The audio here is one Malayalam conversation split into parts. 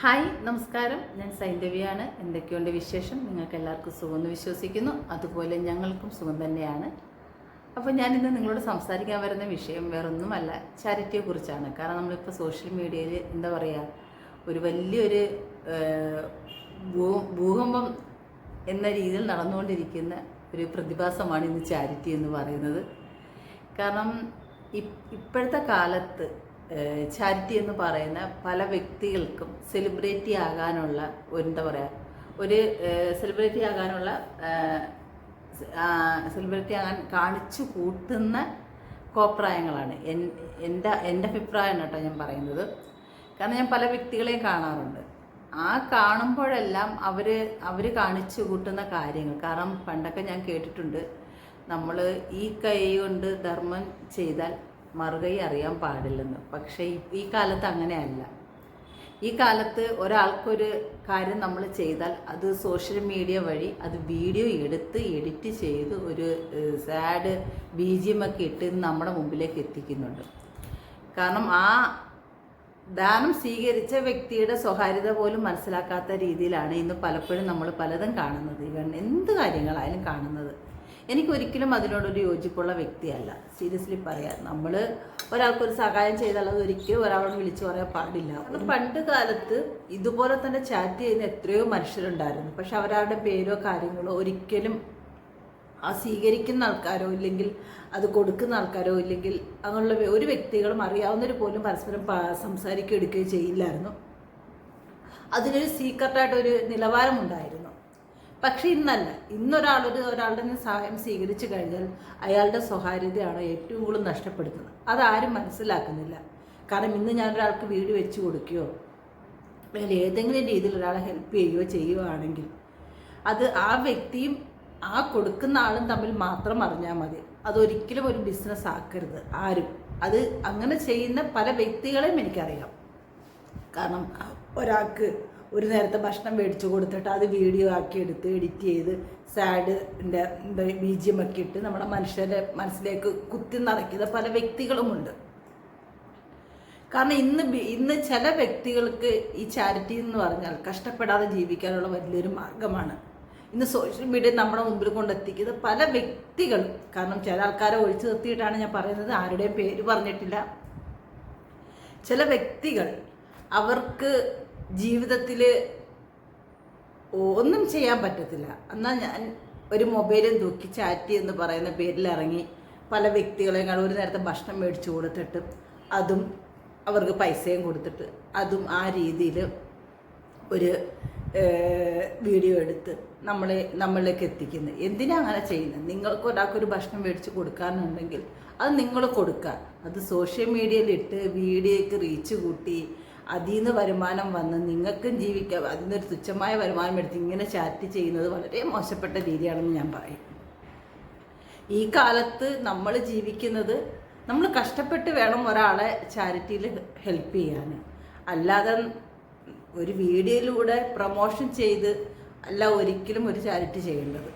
ഹായ് നമസ്കാരം. ഞാൻ സൈന്ധവിയാണ് എന്തൊക്കെയുണ്ട് വിശേഷം? നിങ്ങൾക്ക് എല്ലാവർക്കും സുഖമെന്ന് വിശ്വസിക്കുന്നു. അതുപോലെ ഞങ്ങൾക്കും സുഖം തന്നെയാണ്. അപ്പോൾ ഞാനിന്ന് നിങ്ങളോട് സംസാരിക്കാൻ വരുന്ന വിഷയം വേറൊന്നുമല്ല ചാരിറ്റിയെക്കുറിച്ചാണ് കാരണം നമ്മളിപ്പോൾ സോഷ്യൽ മീഡിയയിൽ എന്താ പറയുക ഒരു വലിയൊരു ഭൂകമ്പം എന്ന രീതിയിൽ നടന്നുകൊണ്ടിരിക്കുന്ന ഒരു പ്രതിഭാസമാണ് ഇന്ന് ചാരിറ്റി എന്ന് പറയുന്നത്. കാരണം ഇപ്പോഴത്തെ കാലത്ത് ചാരിറ്റി എന്ന് പറയുന്ന പല വ്യക്തികൾക്കും സെലിബ്രിറ്റി ആകാനുള്ള ഒരു എന്താ പറയുക ഒരു സെലിബ്രിറ്റി ആകാനുള്ള സെലിബ്രിറ്റി ആകാൻ കാണിച്ചു കൂട്ടുന്ന കോപ്രായങ്ങളാണ്. എന്റെ എന്റെ അഭിപ്രായമാണ് കേട്ടോ ഞാൻ പറയുന്നത്. കാരണം ഞാൻ പല വ്യക്തികളെയും കാണാറുണ്ട്. ആ കാണുമ്പോഴെല്ലാം അവർ അവർ കാണിച്ചു കൂട്ടുന്ന കാര്യങ്ങൾ. കാരണം പണ്ടൊക്കെ ഞാൻ കേട്ടിട്ടുണ്ട്. നമ്മൾ ഈ കൈ കൊണ്ട് ധർമ്മം ചെയ്താൽ മറുകൈ അറിയാൻ പാടില്ലെന്ന്. പക്ഷേ ഈ- കാലത്ത് അങ്ങനെയല്ല. ഈ കാലത്ത് ഒരാൾക്കൊരു കാര്യം നമ്മൾ ചെയ്താൽ അത് സോഷ്യൽ മീഡിയ വഴി അത് വീഡിയോ എടുത്ത് എഡിറ്റ് ചെയ്ത് ഒരു സാഡ് ബി ജി എം ഒക്കെ ഇട്ട് നമ്മുടെ മുമ്പിലേക്ക് എത്തിക്കുന്നുണ്ട്. കാരണം ആ ദാനം സ്വീകരിച്ച വ്യക്തിയുടെ സ്വകാര്യത പോലും മനസ്സിലാക്കാത്ത രീതിയിലാണ് ഇന്ന് പലപ്പോഴും നമ്മൾ പലതും കാണുന്നത്. ഇവൻ എന്ത് കാര്യങ്ങളായാലും കാണുന്നത്. എനിക്കൊരിക്കലും അതിനോടൊരു യോജിപ്പുള്ള വ്യക്തിയല്ല. സീരിയസ്ലി പറയാം. നമ്മൾ ഒരാൾക്കൊരു സഹായം ചെയ്താൽ അത് ഒരിക്കലും ഒരാളോട് വിളിച്ചു പറയാൻ പാടില്ല. പണ്ട് കാലത്ത് ഇതുപോലെ തന്നെ ചാറ്റ് ചെയ്യുന്ന എത്രയോ മനുഷ്യരുണ്ടായിരുന്നു. പക്ഷെ അവരവരുടെ പേരോ കാര്യങ്ങളോ ഒരിക്കലും ആ സ്വീകരിക്കുന്ന ആൾക്കാരോ ഇല്ലെങ്കിൽ അത് കൊടുക്കുന്ന ആൾക്കാരോ ഇല്ലെങ്കിൽ അങ്ങനെയുള്ള ഒരു വ്യക്തികളും അറിയാവുന്നവർ പോലും പരസ്പരം സംസാരിക്കുകയോ എടുക്കുകയോ ചെയ്യില്ലായിരുന്നു. അതിനൊരു സീക്രട്ടായിട്ടൊരു നിലവാരമുണ്ടായിരുന്നു. പക്ഷെ ഇന്നല്ല. ഇന്നൊരാളൊരു ഒരാളുടെ സഹായം സ്വീകരിച്ചു കഴിഞ്ഞാൽ അയാളുടെ സ്വകാര്യതയാണ് ഏറ്റവും കൂടുതൽ നഷ്ടപ്പെടുന്നത് അതാരും മനസ്സിലാക്കുന്നില്ല. കാരണം ഇന്ന് ഞാനൊരാൾക്ക് വീട് വെച്ച് കൊടുക്കുകയോ അല്ലെങ്കിൽ ഏതെങ്കിലും രീതിയിൽ ഒരാളെ ഹെൽപ്പ് ചെയ്യുകയോ ചെയ്യുകയാണെങ്കിൽ അത് ആ വ്യക്തിയും ആ കൊടുക്കുന്ന ആളും തമ്മിൽ മാത്രം അറിഞ്ഞാൽ മതി. അതൊരിക്കലും ഒരു ബിസിനസ് ആക്കരുത്. ആരും. അത് അങ്ങനെ ചെയ്യുന്ന പല വ്യക്തികളെയും എനിക്കറിയാം. കാരണം ഒരാൾക്ക് ഒരു നേരത്തെ ഭക്ഷണം മേടിച്ചു കൊടുത്തിട്ട് അത് വീഡിയോ ആക്കി എടുത്ത് എഡിറ്റ് ചെയ്ത് സാഡിന്റെ ബി ജി ഒക്കെ ഇട്ട് നമ്മുടെ മനുഷ്യരുടെ മനസ്സിലേക്ക് കുത്തി നിറയ്ക്കുന്ന പല വ്യക്തികളുമുണ്ട്. കാരണം ഇന്ന് ഇന്ന് ചില വ്യക്തികൾക്ക് ഈ ചാരിറ്റി എന്ന് പറഞ്ഞാൽ കഷ്ടപ്പെടാതെ ജീവിക്കാനുള്ള വലിയൊരു മാർഗമാണ്. ഇന്ന് സോഷ്യൽ മീഡിയ നമ്മുടെ മുമ്പിൽ കൊണ്ടെത്തിക്കുന്ന പല വ്യക്തികൾ കാരണം ചില ആൾക്കാരെ ഒഴിച്ചു നിർത്തിയിട്ടാണ് ഞാൻ പറയുന്നത് ആരുടെയും പേര് പറഞ്ഞിട്ടില്ല. ചില വ്യക്തികൾ അവർക്ക് ജീവിതത്തിൽ ഒന്നും ചെയ്യാൻ പറ്റത്തില്ല. എന്നാൽ ഞാൻ ഒരു മൊബൈലും തൂക്കി ചാറ്റി എന്ന് പറയുന്ന പേരിൽ ഇറങ്ങി പല വ്യക്തികളെയും കാണും ഒരു നേരത്തെ ഭക്ഷണം മേടിച്ചു കൊടുത്തിട്ട് അതും അവർക്ക് പൈസയും കൊടുത്തിട്ട് അതും ആ രീതിയിൽ ഒരു വീഡിയോ എടുത്ത് നമ്മളെ നമ്മളിലേക്ക് എത്തിക്കുന്നത് എന്തിനാ അങ്ങനെ ചെയ്യുന്നത്? നിങ്ങൾക്ക് ഒരാൾക്കൊരു ഭക്ഷണം മേടിച്ച് കൊടുക്കാനുണ്ടെങ്കിൽ അത് നിങ്ങൾ കൊടുക്കുക. അത് സോഷ്യൽ മീഡിയയിൽ ഇട്ട് വീഡിയോയ്ക്ക് റീച്ച് കൂട്ടി അതിൽ നിന്ന് വരുമാനം വന്ന് നിങ്ങൾക്കും ജീവിക്കാം. അതിൽ നിന്നൊരു തുച്ഛമായ വരുമാനം എടുത്ത് ഇങ്ങനെ ചാറ്റ് ചെയ്യുന്നത് വളരെ മോശപ്പെട്ട രീതിയാണെന്ന് ഞാൻ പറയും. ഈ കാലത്ത് നമ്മൾ ജീവിക്കുന്നത് നമ്മൾ കഷ്ടപ്പെട്ട് വേണം ഒരാളെ ചാരിറ്റിയിൽ ഹെൽപ്പ് ചെയ്യാൻ. അല്ലാതെ ഒരു വീഡിയോയിലൂടെ പ്രൊമോഷൻ ചെയ്ത് അല്ല ഒരിക്കലും ഒരു ചാരിറ്റി ചെയ്യേണ്ടത്.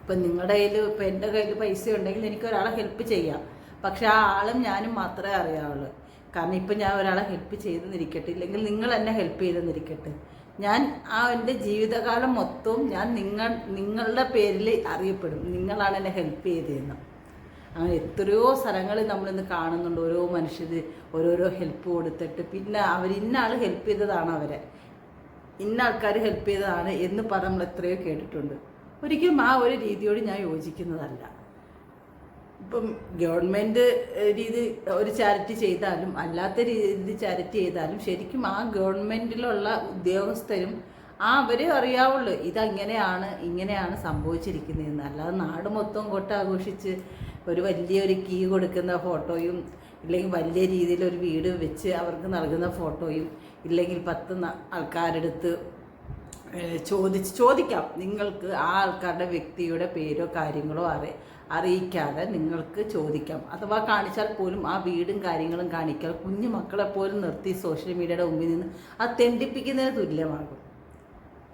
ഇപ്പം നിങ്ങളുടെ കയ്യിൽ ഇപ്പം എന്റെ കയ്യിൽ പൈസ ഉണ്ടെങ്കിൽ എനിക്ക് ഒരാളെ ഹെൽപ്പ് ചെയ്യാം. പക്ഷെ ആ ആളും ഞാനും മാത്രമേ അറിയാവുള്ളൂ. കാരണം ഇപ്പം ഞാൻ ഒരാളെ ഹെൽപ്പ് ചെയ്തെന്നിരിക്കട്ടെ ഇല്ലെങ്കിൽ നിങ്ങൾ എന്നെ ഹെൽപ്പ് ചെയ്തെന്നിരിക്കട്ടെ ഞാൻ ആ എന്റെ ജീവിതകാലം മൊത്തവും ഞാൻ നിങ്ങൾ നിങ്ങളുടെ പേരിൽ അറിയപ്പെടും. നിങ്ങളാണ് എന്നെ ഹെൽപ്പ് ചെയ്തതെന്ന്. അങ്ങനെ എത്രയോ സ്ഥലങ്ങളിൽ നമ്മളിന്ന് കാണുന്നുണ്ട്. ഓരോ മനുഷ്യർ ഓരോരോ ഹെൽപ്പ് കൊടുത്തിട്ട് പിന്നെ അവർ ഇന്ന ആൾ ഹെൽപ്പ് ചെയ്തതാണ് അവരെ. ഇന്ന ആൾക്കാർ ഹെൽപ്പ് ചെയ്തതാണ് എന്ന് പറഞ്ഞ് നമ്മൾ എത്രയോ കേട്ടിട്ടുണ്ട്. ഒരിക്കലും ആ ഒരു രീതിയോട് ഞാൻ യോജിക്കുന്നതല്ല. ഇപ്പം ഗവൺമെന്റ് രീതി ഒരു ചാരിറ്റി ചെയ്താലും അല്ലാത്ത രീതി ചാരിറ്റി ചെയ്താലും ശരിക്കും ആ ഗവൺമെന്റിലുള്ള ഉദ്യോഗസ്ഥരും ആ അവരെ അറിയാവുള്ളൂ. ഇതങ്ങനെയാണ് ഇങ്ങനെയാണ് സംഭവിച്ചിരിക്കുന്നതെന്ന്. അല്ലാതെ നാട് മൊത്തം കൊട്ടാഘോഷിച്ച് ഒരു വലിയൊരു കീ കൊടുക്കുന്ന ഫോട്ടോയും ഇല്ലെങ്കിൽ വലിയ രീതിയിൽ ഒരു വീട് വെച്ച് അവർക്ക് നൽകുന്ന ഫോട്ടോയും ഇല്ലെങ്കിൽ പത്ത് ആൾക്കാരെടുത്ത് ചോദിച്ച് ചോദിക്കാം. നിങ്ങൾക്ക് ആ ആൾക്കാരുടെ വ്യക്തിയുടെ പേരോ കാര്യങ്ങളോ അറി അറിയിക്കാതെ നിങ്ങൾക്ക് ചോദിക്കാം. അഥവാ കാണിച്ചാൽ പോലും ആ വീടും കാര്യങ്ങളും കാണിക്കാൻ കുഞ്ഞു മക്കളെ പോലും നിർത്തി സോഷ്യൽ മീഡിയയുടെ മുമ്പിൽ നിന്ന് അത് തെണ്ടിപ്പിക്കുന്നതിന് തുല്യമാകും.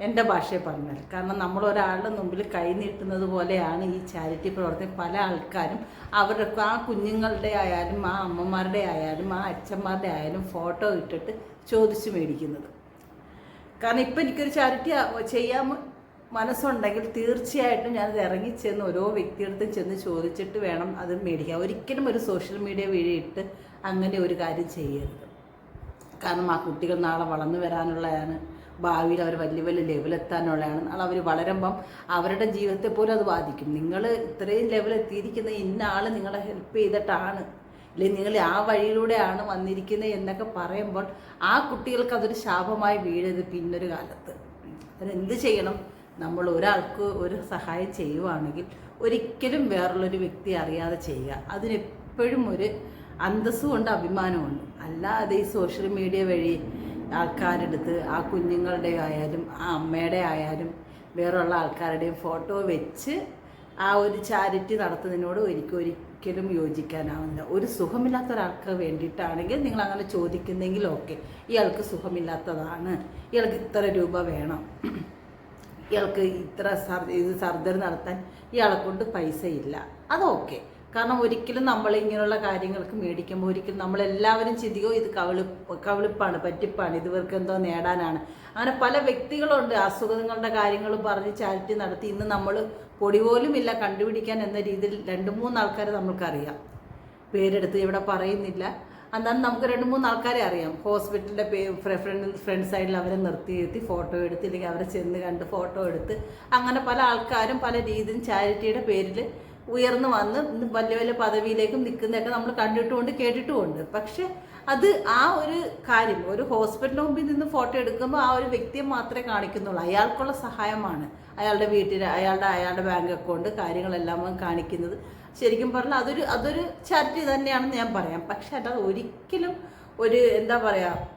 എന്റെ ഭാഷയെ പറഞ്ഞാൽ. കാരണം നമ്മൾ ഒരാളുടെ മുമ്പിൽ കൈ നീട്ടുന്നത് പോലെയാണ് ഈ ചാരിറ്റി പ്രവർത്തനം. പല ആൾക്കാരും അവരുടെ ആ കുഞ്ഞുങ്ങളുടെ ആയാലും ആ അമ്മമാരുടെ ആയാലും ആ അച്ഛന്മാരുടെ ആയാലും ഫോട്ടോ ഇട്ടിട്ട് ചോദിച്ചു മേടിക്കുന്നത്. കാരണം ഇപ്പം എനിക്കൊരു ചാരിറ്റി ചെയ്യാൻ മനസ്സുണ്ടെങ്കിൽ തീർച്ചയായിട്ടും ഞാനത് ഇറങ്ങിച്ചെന്ന് ഓരോ വ്യക്തിയെടുത്തും ചെന്ന് ചോദിച്ചിട്ട് വേണം അത് മേടിക്കാൻ. ഒരിക്കലും ഒരു സോഷ്യൽ മീഡിയ വഴിയിട്ട് അങ്ങനെ ഒരു കാര്യം ചെയ്യരുത്. കാരണം ആ കുട്ടികൾ നാളെ വളർന്നു വരാനുള്ളതാണ്. ഭാവിയിൽ അവർ വലിയ വലിയ ലെവലെത്താനുള്ളതാണ് നാളെ അവർ വളരുമ്പം അവരുടെ ജീവിതത്തെ പോലും അത് ബാധിക്കും. നിങ്ങൾ ഇത്രയും ലെവലെത്തിയിരിക്കുന്ന ഇന്ന ആൾ നിങ്ങളെ ഹെൽപ്പ് ചെയ്തിട്ടാണ്. അല്ലെങ്കിൽ നിങ്ങൾ ആ വഴിയിലൂടെയാണ് വന്നിരിക്കുന്നത് എന്നൊക്കെ പറയുമ്പോൾ ആ കുട്ടികൾക്ക് അതൊരു ശാപമായി വീഴരുത് പിന്നൊരു കാലത്ത്. അതിനെന്ത് ചെയ്യണം? നമ്മൾ ഒരാൾക്ക് ഒരു സഹായം ചെയ്യുവാണെങ്കിൽ ഒരിക്കലും വേറുള്ളൊരു വ്യക്തി അറിയാതെ ചെയ്യുക. അതിനെപ്പോഴും ഒരു അന്തസ്സും അന്തസ്സുമുണ്ട് അഭിമാനമുണ്ട് അല്ലാതെ ഈ സോഷ്യൽ മീഡിയ വഴി ആൾക്കാരെടുത്ത് ആ കുഞ്ഞുങ്ങളുടെ ആയാലും ആ അമ്മയുടെ ആയാലും വേറെയുള്ള ആൾക്കാരുടെയും ഫോട്ടോ വെച്ച് ആ ഒരു ചാരിറ്റി നടത്തുന്നതിനോട് എനിക്ക് ഒരിക്കലും യോജിക്കാനാവുന്നില്ല ഒരു സുഖമില്ലാത്ത ഒരാൾക്ക് വേണ്ടിയിട്ടാണെങ്കിൽ നിങ്ങൾ അങ്ങനെ ചോദിക്കുന്നെങ്കിൽ ഓക്കെ ഇയാൾക്ക് സുഖമില്ലാത്തതാണ്. ഇയാൾക്ക് ഇത്ര രൂപ വേണം. ഇയാൾക്ക് ഇത്ര ഇത് സർജറി നടത്താൻ ഇയാളെ കൊണ്ട് പൈസ ഇല്ല അതൊക്കെ കാരണം ഒരിക്കലും നമ്മൾ ഇങ്ങനെയുള്ള കാര്യങ്ങൾക്ക് മേടിക്കുമ്പോൾ ഒരിക്കലും നമ്മളെല്ലാവരും ചിന്തിക്കോ ഇത് കവിളി കവളിപ്പാണ് പറ്റിപ്പാണ് ഇത് ഇവർക്ക് എന്തോ നേടാനാണ്. അങ്ങനെ പല വ്യക്തികളുണ്ട് അസുഖങ്ങളുടെ കാര്യങ്ങൾ പറഞ്ഞ് ചാരിറ്റി നടത്തി ഇന്ന് നമ്മൾ പൊടി പോലും ഇല്ല കണ്ടുപിടിക്കാൻ എന്ന രീതിയിൽ രണ്ട് മൂന്ന് ആൾക്കാരെ നമ്മൾക്കറിയാം. പേരെടുത്ത് ഇവിടെ പറയുന്നില്ല. അന്നാണ് നമുക്ക് രണ്ട് മൂന്ന് ആൾക്കാരെ അറിയാം. ഹോസ്പിറ്റലിന്റെ ഫ്രണ്ട് ഫ്രണ്ട് സൈഡിൽ അവരെ നിർത്തി നിർത്തി ഫോട്ടോ എടുത്ത് ഇല്ലെങ്കിൽ അവരെ ചെന്ന് കണ്ട് ഫോട്ടോ എടുത്ത് അങ്ങനെ പല ആൾക്കാരും പല രീതിയിലും ചാരിറ്റിയുടെ പേരിൽ ഉയർന്നു വന്ന് വലിയ വലിയ പദവിയിലേക്കും നിൽക്കുന്നതൊക്കെ നമ്മൾ കണ്ടിട്ടുമുണ്ട് കേട്ടിട്ടുമുണ്ട്. പക്ഷെ അത് ആ ഒരു കാര്യം ഒരു ഹോസ്പിറ്റലിന് മുമ്പിൽ നിന്ന് ഫോട്ടോ എടുക്കുമ്പോൾ ആ ഒരു വ്യക്തിയെ മാത്രമേ കാണിക്കുന്നുള്ളൂ. അയാൾക്കുള്ള സഹായമാണ്. അയാളുടെ വീട്ടിൽ അയാളുടെ അയാളുടെ ബാങ്ക് അക്കൗണ്ട് കാര്യങ്ങളെല്ലാം കാണിക്കുന്നത്. ശരിക്കും പറഞ്ഞാൽ അതൊരു അതൊരു ചാരിറ്റി തന്നെയാണെന്ന് ഞാൻ പറയാം. പക്ഷെ അത് ഒരിക്കലും ഒരു എന്താ പറയുക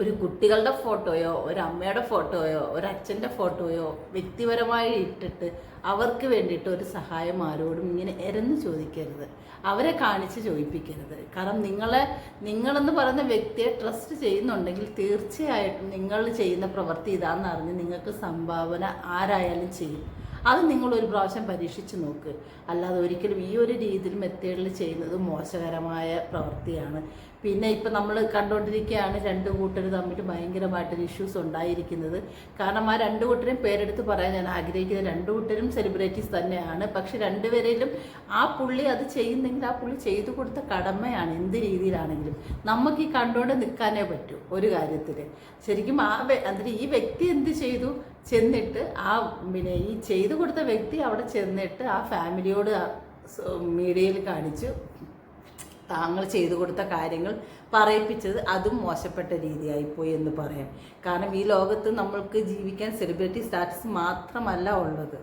ഒരു കുട്ടികളുടെ ഫോട്ടോയോ ഒരു അമ്മയുടെ ഫോട്ടോയോ ഒരു അച്ഛന്റെ ഫോട്ടോയോ വ്യക്തിപരമായി ഇട്ടിട്ട് അവർക്ക് വേണ്ടിയിട്ട് ഒരു സഹായം ആരോടും ഇങ്ങനെ എരന്ന് ചോദിക്കരുത്. അവരെ കാണിച്ച് ചോദിപ്പിക്കരുത്. കാരണം നിങ്ങളെ നിങ്ങളെന്ന് പറയുന്ന വ്യക്തിയെ ട്രസ്റ്റ് ചെയ്യുന്നുണ്ടെങ്കിൽ തീർച്ചയായിട്ടും നിങ്ങൾ ചെയ്യുന്ന പ്രവൃത്തി ഇതാണെന്ന് അറിഞ്ഞ് നിങ്ങൾക്ക് സംഭാവന ആരായാലും ചെയ്യും. അത് നിങ്ങൾ ഒരു പ്രാവശ്യം പരീക്ഷിച്ച് നോക്ക്. അല്ലാതെ ഒരിക്കലും ഈ ഒരു രീതിയിൽ മെത്തേഡിൽ ചെയ്യുന്നത് മോശകരമായ പ്രവൃത്തിയാണ്. പിന്നെ ഇപ്പം നമ്മൾ കണ്ടുകൊണ്ടിരിക്കുകയാണ് രണ്ട് കൂട്ടർ തമ്മിൽ ഭയങ്കരമായിട്ടൊരു ഇഷ്യൂസ് ഉണ്ടായിരിക്കുന്നത്. കാരണം ആ രണ്ട് കൂട്ടരും പേരെടുത്ത് പറയാൻ ഞാൻ ആഗ്രഹിക്കുന്നത് രണ്ട് കൂട്ടരും സെലിബ്രിറ്റീസ് തന്നെയാണ്. പക്ഷെ രണ്ടുപേരിലും ആ പുള്ളി അത് ചെയ്യുന്നെങ്കിൽ ആ പുള്ളി ചെയ്തു കൊടുത്ത കടമയാണ് എന്ത് രീതിയിലാണെങ്കിലും. നമുക്ക് ഈ കണ്ടുകൊണ്ട് നിൽക്കാനേ പറ്റൂ ഒരു കാര്യത്തിൽ ശരിക്കും ആ അതിൽ ഈ വ്യക്തി എന്ത് ചെയ്തു? ചെന്നിട്ട് ആ പിന്നെ ഈ ചെയ്തു കൊടുത്ത വ്യക്തി അവിടെ ചെന്നിട്ട് ആ ഫാമിലിയോട് മീഡിയയിൽ കാണിച്ചു. താങ്കൾ ചെയ്തു കൊടുത്ത കാര്യങ്ങൾ പറയിപ്പിച്ചത് അതും മോശപ്പെട്ട രീതിയായിപ്പോയി എന്ന് പറയാം. കാരണം ഈ ലോകത്ത് നമ്മൾക്ക് ജീവിക്കാൻ സെലിബ്രിറ്റി സ്റ്റാറ്റസ് മാത്രമല്ല ഉള്ളത്.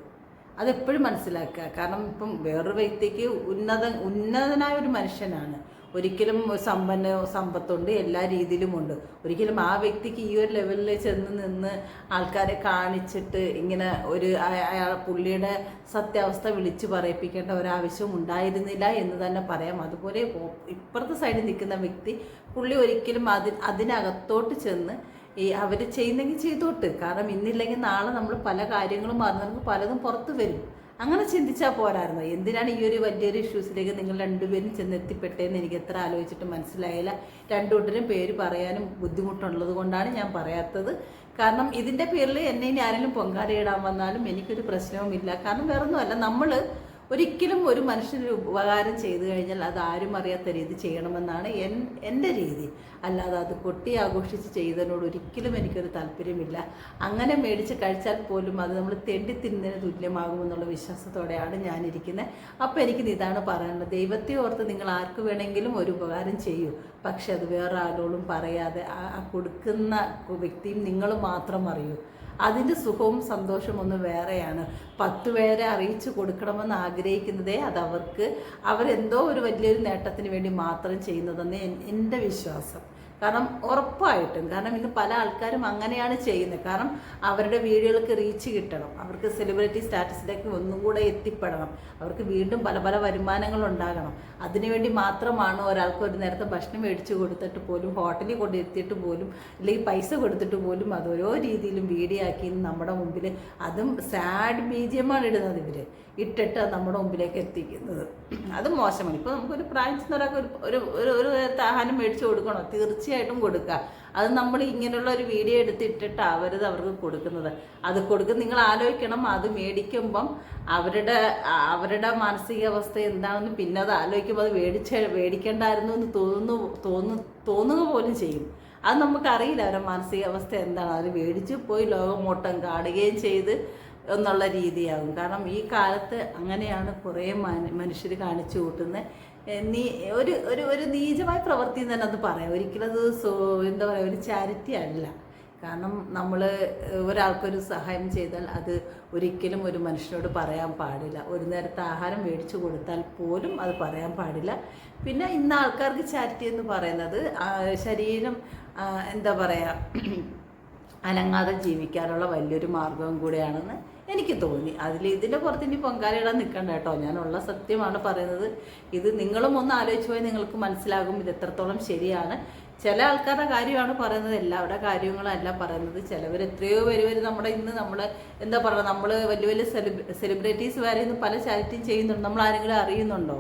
അതെപ്പോഴും മനസ്സിലാക്കുക. കാരണം ഇപ്പം വേറൊരു വ്യക്തിക്ക് ഉന്നത ഉന്നതനായ ഒരു മനുഷ്യനാണ്. ഒരിക്കലും സമ്പന്ന സമ്പത്തുണ്ട് എല്ലാ രീതിയിലുമുണ്ട്. ഒരിക്കലും ആ വ്യക്തിക്ക് ഈ ഒരു ലെവലിൽ ചെന്ന് നിന്ന് ആൾക്കാരെ കാണിച്ചിട്ട് ഇങ്ങനെ ഒരു അയ- അയാൾ പുള്ളിയുടെ സത്യാവസ്ഥ വിളിച്ചു പറയിപ്പിക്കേണ്ട ഒരാവശ്യവും ഉണ്ടായിരുന്നില്ല എന്ന് തന്നെ പറയാം. അതുപോലെ ഇപ്പുറത്തെ സൈഡിൽ നിൽക്കുന്ന വ്യക്തി പുള്ളി ഒരിക്കലും അതി അതിനകത്തോട്ട് ചെന്ന് ഈ അവർ ചെയ്യുന്നെങ്കിൽ ചെയ്തോട്ട്. കാരണം ഇന്നില്ലെങ്കിൽ നാളെ നമ്മൾ പല കാര്യങ്ങളും മറന്നു പലതും പുറത്ത് വരും. അങ്ങനെ ചിന്തിച്ചാൽ പോരായിരുന്നു. എന്തിനാണ് ഈ ഒരു വലിയൊരു ഇഷ്യൂസിലേക്ക് നിങ്ങൾ രണ്ടുപേരും ചെന്നെത്തിപ്പെട്ടതെന്ന് എനിക്ക് എത്ര ആലോചിച്ചിട്ട് മനസ്സിലായില്ല. രണ്ടു കൂട്ടരും പേര് പറയാനും ബുദ്ധിമുട്ടുള്ളത് കൊണ്ടാണ് ഞാൻ പറയാത്തത്. കാരണം ഇതിന്റെ പേരിൽ എന്നെ ഇനി ആരെങ്കിലും പൊങ്കാലയിടാൻ വന്നാലും എനിക്കൊരു പ്രശ്നവുമില്ല. കാരണം വേറൊന്നുമല്ല നമ്മൾ ഒരിക്കലും ഒരു മനുഷ്യനൊരു ഉപകാരം ചെയ്തു കഴിഞ്ഞാൽ അത് ആരും അറിയാത്ത രീതി ചെയ്യണമെന്നാണ് എൻ എന്റെ രീതി. അല്ലാതെ അത് കൊട്ടി ആഘോഷിച്ച് ചെയ്തതിനോട് ഒരിക്കലും എനിക്കൊരു താല്പര്യമില്ല. അങ്ങനെ മേടിച്ച് കഴിച്ചാൽ പോലും അത് നമ്മൾ തെണ്ടി തിന്നതിന് തുല്യമാകുമെന്നുള്ള വിശ്വാസത്തോടെയാണ് ഞാനിരിക്കുന്നത് അപ്പോൾ എനിക്കിത് ഇതാണ് പറയാനുള്ളത്. ദൈവത്തെ ഓർത്ത് നിങ്ങൾ ആർക്ക് വേണമെങ്കിലും ഒരു ഉപകാരം ചെയ്യൂ. പക്ഷെ അത് വേറെ ആരോടും പറയാതെ ആ കൊടുക്കുന്ന വ്യക്തിയും നിങ്ങൾ മാത്രം അറിയൂ. അതിന്റെ സുഖവും സന്തോഷവും ഒന്ന് വേറെയാണ്. പത്ത് പേരെ അറിയിച്ചു കൊടുക്കണമെന്ന് ആഗ്രഹിക്കുന്നതേ അത് അവർക്ക് അവരെന്തോ ഒരു വലിയൊരു നേട്ടത്തിന് വേണ്ടി മാത്രം ചെയ്യുന്നതെന്ന് എന്റെ വിശ്വാസം. കാരണം ഉറപ്പായിട്ടും കാരണം ഇന്ന് പല ആൾക്കാരും അങ്ങനെയാണ് ചെയ്യുന്നത് കാരണം അവരുടെ വീഡിയോകൾക്ക് റീച്ച് കിട്ടണം അവർക്ക് സെലിബ്രിറ്റി സ്റ്റാറ്റസിലേക്ക് ഒന്നും കൂടെ എത്തിപ്പെടണം അവർക്ക് വീണ്ടും പല പല വരുമാനങ്ങൾ ഉണ്ടാകണം അതിനുവേണ്ടി മാത്രമാണ് ഒരാൾക്ക് ഒരു നേരത്തെ ഭക്ഷണം മേടിച്ചു കൊടുത്തിട്ട് പോലും ഹോട്ടലിൽ കൊണ്ടെത്തിയിട്ട് പോലും അല്ലെങ്കിൽ പൈസ കൊടുത്തിട്ട് പോലും അത് ഓരോ രീതിയിലും വീഡിയോ ആക്കി നമ്മുടെ മുമ്പിൽ അതും സാഡ് ബീജിയമാണ് ഇടുന്നത് ഇവർ ഇട്ടിട്ട് നമ്മുടെ മുമ്പിലേക്ക് എത്തിക്കുന്നത് അത് മോശമാണ് ഇപ്പോൾ നമുക്കൊരു പ്രായം ചെന്ന ഒരാൾക്ക് ഒരു ഒരു ഒരു താഹാനം മേടിച്ചു കൊടുക്കണോ തീർച്ചയായും തീർച്ചയായിട്ടും കൊടുക്കുക. അത് നമ്മൾ ഇങ്ങനെയുള്ള ഒരു വീഡിയോ എടുത്തിട്ടിട്ട് അവരത് അവർക്ക് കൊടുക്കുന്നത്. അത് കൊടുക്കുന്ന നിങ്ങൾ ആലോചിക്കണം. അത് മേടിക്കുമ്പം അവരുടെ അവരുടെ മാനസികാവസ്ഥ എന്താണെന്ന് പിന്നെ അത് ആലോചിക്കുമ്പോൾ അത് മേടിച്ച മേടിക്കേണ്ടായിരുന്നു എന്ന് തോന്നുന്നു തോന്നു തോന്നുക പോലും ചെയ്യും. അത് നമുക്കറിയില്ല അവരുടെ മാനസികാവസ്ഥ എന്താണ്. അത് മേടിച്ച് പോയി ലോകമോട്ടം കാണുകയും ചെയ്ത് എന്നുള്ള രീതിയാകും. കാരണം ഈ കാലത്ത് അങ്ങനെയാണ് കുറേ മനുഷ്യർ കാണിച്ചു കൂട്ടുന്ന നീ ഒരു ഒരു ഒരു നീചമായ പ്രവൃത്തി എന്ന് തന്നെ അത് പറയാം. ഒരിക്കലും അത് എന്താ പറയുക ഒരു ചാരിറ്റി അല്ല. കാരണം നമ്മൾ ഒരാൾക്കൊരു സഹായം ചെയ്താൽ അത് ഒരിക്കലും ഒരു മനുഷ്യനോട് പറയാൻ പാടില്ല. ഒരു നേരത്തെ ആഹാരം മേടിച്ചു കൊടുത്താൽ പോലും അത് പറയാൻ പാടില്ല. പിന്നെ ഇന്ന് ആൾക്കാർക്ക് ചാരിറ്റി എന്ന് പറയുന്നത് ശരീരം എന്താ പറയുക അനങ്ങാതെ ജീവിക്കാനുള്ള വലിയൊരു മാർഗവും കൂടെയാണെന്ന് എനിക്ക് തോന്നി. അതിൽ ഇതിന്റെ പുറത്ത് ഇനി പൊങ്കാലയിടാൻ നിൽക്കണ്ട കേട്ടോ. ഞാനുള്ള സത്യമാണ് പറയുന്നത്. ഇത് നിങ്ങളും ഒന്ന് ആലോചിച്ച് പോയി നിങ്ങൾക്ക് മനസ്സിലാകും ഇത് എത്രത്തോളം ശരിയാണ്. ചില ആൾക്കാരുടെ കാര്യമാണ് പറയുന്നത്. എല്ലാവരുടെ കാര്യങ്ങളല്ല പറയുന്നത്. ചിലവർ എത്രയോ പേര് വരും നമ്മുടെ ഇന്ന് നമ്മൾ എന്താ പറയുക നമ്മൾ വലിയ വലിയ സെലിബ്രിറ്റീസ് വരെ ഇന്ന് പല ചാരിറ്റിയും ചെയ്യുന്നുണ്ട്. നമ്മൾ ആരെങ്കിലും അറിയുന്നുണ്ടോ?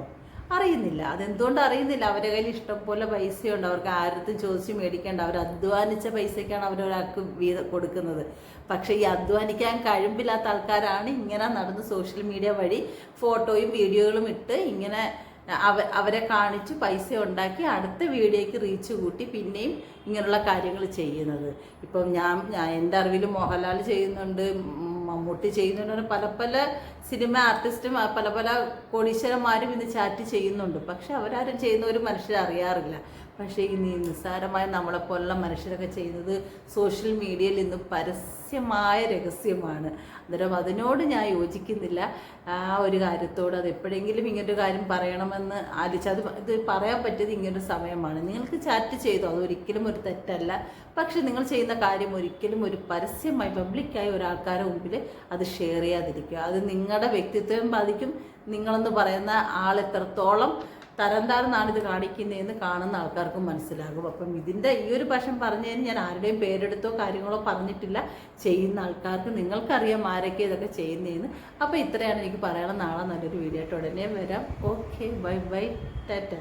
അറിയുന്നില്ല. അതെന്തുകൊണ്ട് അറിയുന്നില്ല? അവരുടെ കയ്യിൽ ഇഷ്ടം പോലെ പൈസയുണ്ട്. അവർക്ക് ആരത്തും ചോദിച്ച് മേടിക്കേണ്ട. അവർ അധ്വാനിച്ച പൈസയ്ക്കാണ് അവർ ഒരാൾക്ക് വീത കൊടുക്കുന്നത്. പക്ഷേ ഈ അധ്വാനിക്കാൻ കഴിവില്ലാത്ത ആൾക്കാരാണ് ഇങ്ങനെ നടന്ന് സോഷ്യൽ മീഡിയ വഴി ഫോട്ടോയും വീഡിയോകളും ഇട്ട് ഇങ്ങനെ അവ അവരെ കാണിച്ച് പൈസ ഉണ്ടാക്കി അടുത്ത വീഡിയോയ്ക്ക് റീച്ച് കൂട്ടി പിന്നെയും ഇങ്ങനെയുള്ള കാര്യങ്ങൾ ചെയ്യുന്നത്. ഇപ്പം ഞാൻ എന്റെ അറിവിൽ മോഹൻലാൽ ചെയ്യുന്നുണ്ട്. മമ്മൂട്ടി ചെയ്യുന്നുണ്ട്. പല പല സിനിമ ആർട്ടിസ്റ്റും പല പല കോടീശ്വരന്മാരും ഇന്ന് ചാറ്റ് ചെയ്യുന്നുണ്ട്. പക്ഷെ അവരാരും ചെയ്യുന്ന ഒരു മനുഷ്യരെ അറിയാറില്ല. പക്ഷേ ഈ നിസ്സാരമായ നമ്മളെപ്പോലുള്ള മനുഷ്യരൊക്കെ ചെയ്യുന്നത് സോഷ്യൽ മീഡിയയിൽ ഇന്ന് പരസ്യമായ രഹസ്യമാണ്. അന്നേരം അതിനോട് ഞാൻ യോജിക്കുന്നില്ല. ആ ഒരു കാര്യത്തോട് അത് എപ്പോഴെങ്കിലും ഇങ്ങനൊരു കാര്യം പറയണമെന്ന് ആലോചിച്ച് അത് ഇത് പറയാൻ പറ്റിയത് ഇങ്ങനൊരു സമയമാണ്. നിങ്ങൾക്ക് ചാറ്റ് ചെയ്തു? അതൊരിക്കലും ഒരു തെറ്റല്ല. പക്ഷെ നിങ്ങൾ ചെയ്യുന്ന കാര്യം ഒരിക്കലും ഒരു പരസ്യമായി പബ്ലിക്കായി ഒരാൾക്കാരുടെ മുമ്പിൽ അത് ഷെയർ ചെയ്യാതിരിക്കുക. അത് നിങ്ങളുടെ വ്യക്തിത്വം ബാധിക്കും. നിങ്ങളെന്ന് പറയുന്ന ആൾ എത്രത്തോളം തരം താഴ്ന്നാണ് ഇത് കാണിക്കുന്നതെന്ന് കാണുന്ന ആൾക്കാർക്ക് മനസ്സിലാകും. അപ്പം ഇതിന്റെ ഈ ഒരു വശം പറഞ്ഞതിന് ഞാൻ ആരുടെയും പേരെടുത്തോ കാര്യങ്ങളോ പറഞ്ഞിട്ടില്ല. ചെയ്യുന്ന ആൾക്കാർക്ക് നിങ്ങൾക്കറിയാം ആരൊക്കെ ഇതൊക്കെ ചെയ്യുന്നതെന്ന്. അപ്പോൾ ഇത്രയാണ് എനിക്ക് പറയണം നാളെ നല്ലൊരു വീഡിയോ ആയിട്ട് ഉടനെ വരാം. Okay bye bye Tata